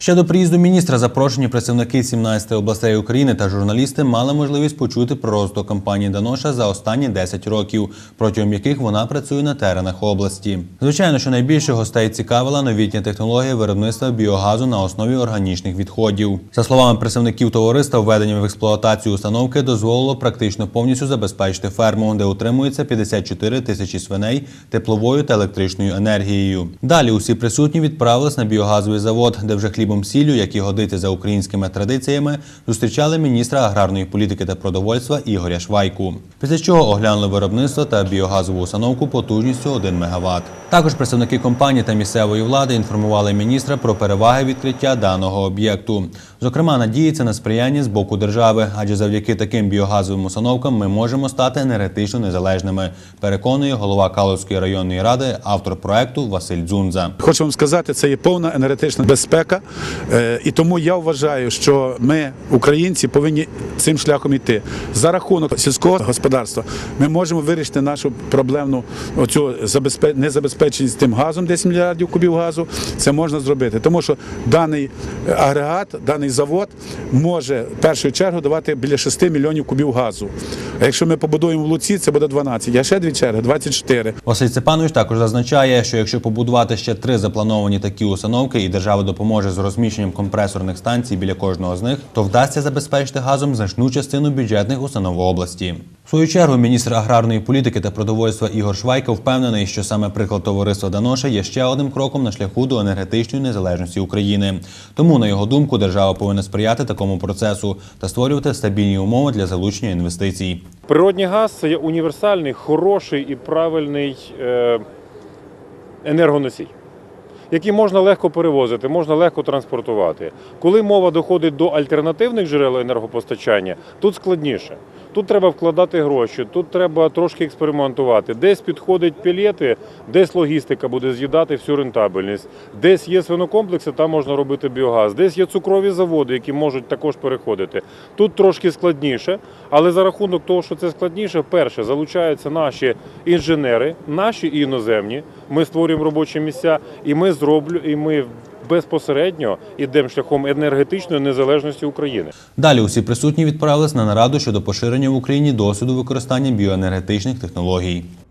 Ще до приїзду міністра запрошені представники 17 областей України та журналісти мали можливість почути про розвиток компанії Даноша за останні 10 років, протягом яких вона працює на теренах області. Звичайно, що найбільше гостей цікавила новітня технологія виробництва біогазу на основі органічних відходів. За словами представників товариства, введення в експлуатацію установки дозволило практично повністю забезпечити ферму, де утримується 54 тисячі свиней тепловою та електричною енергією. Далі усі присутні відправились на біогазовий завод, де вже хлібом сіллю, які годити за українськими традиціями, зустрічали міністра аграрної політики та продовольства Ігоря Швайку. Після чого оглянули виробництво та біогазову установку потужністю 1 МВт. Також представники компанії та місцевої влади інформували міністра про переваги відкриття даного об'єкту. Зокрема, надіється на сприяння з боку держави, адже завдяки таким біогазовим установкам ми можемо стати енергетично незалежними. Переконує голова Калузької районної ради, автор проекту Василь Дзунза. Хочу вам сказати, це є повна енергетична безпека, Е, і тому я вважаю, що ми, українці, повинні цим шляхом йти. За рахунок сільського господарства ми можемо вирішити нашу проблемну оцю забезпе- незабезпеченість тим газом, 10 мільярдів кубів газу. Це можна зробити, тому що даний е, агрегат, даний завод може в першу чергу давати біля 6 мільйонів кубів газу. А якщо ми побудуємо в Луці, це буде 12. Я ще дві черги, 24. Василь Цепанович також зазначає, що якщо побудувати ще три заплановані такі установки і держава допоможе з розміщенням компресорних станцій біля кожного з них, то вдасться забезпечити газом значну частину бюджетних установ області. В свою чергу міністр аграрної політики та продовольства Ігор Швайка впевнений, що саме приклад товариства Даноша є ще одним кроком на шляху до енергетичної незалежності України. Тому, на його думку, держава повинна сприяти такому процесу та створювати стабільні умови для залучення інвестицій. Природний газ це універсальний, хороший і правильний е, енергоносій, який можна легко перевозити, можна легко транспортувати. Коли мова доходить до альтернативних джерел енергопостачання, тут складніше. Тут треба вкладати гроші, тут треба трошки експериментувати. Десь підходять пілети, десь логістика буде з'їдати всю рентабельність. Десь є свинокомплекси, там можна робити біогаз. Десь є цукрові заводи, які можуть також переходити. Тут трошки складніше, але за рахунок того, що це складніше, перше залучаються наші інженери, наші і іноземні. Ми створюємо робочі місця, і ми зроблю, і ми безпосередньо йдемо шляхом енергетичної незалежності України. Далі усі присутні відправились на нараду щодо поширення в Україні досвіду використання біоенергетичних технологій.